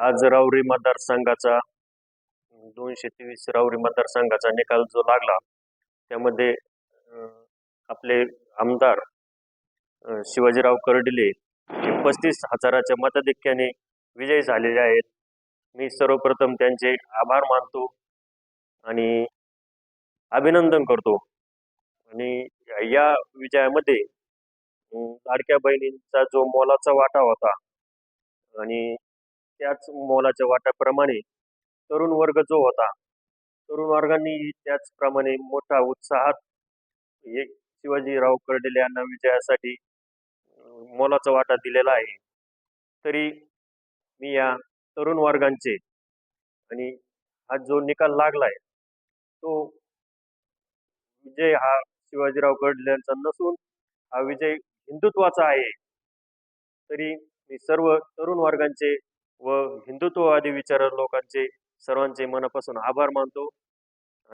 आज राऊरी मतदारसंघाचा दोनशे तेवीस राऊरी मतदारसंघाचा निकाल जो लागला त्यामध्ये आपले आमदार शिवाजीराव कर्डिले हे पस्तीस हजाराच्या मताधिक्याने विजयी झालेले आहेत. मी सर्वप्रथम त्यांचे आभार मानतो आणि अभिनंदन करतो. आणि या विजयामध्ये लाडक्या बहिणींचा जो मोलाचा वाटा होता आणि त्याच मोलाच्या वाट्याप्रमाणे तरुण वर्ग जो होता तरुण वर्गांनी त्याचप्रमाणे मोठा उत्साहात हे शिवाजीराव कर्डिले यांना विजयासाठी मोलाचा वाटा दिलेला आहे. तरी मी या तरुण वर्गांचे आणि हा जो निकाल लागलाय तो विजय हा शिवाजीराव कर्डिले यांचा नसून हा विजय हिंदुत्वाचा आहे. तरी मी सर्व तरुण वर्गांचे व हिंदुत्ववादी विचार लोकांचे सर्वांचे मनापासून आभार मानतो.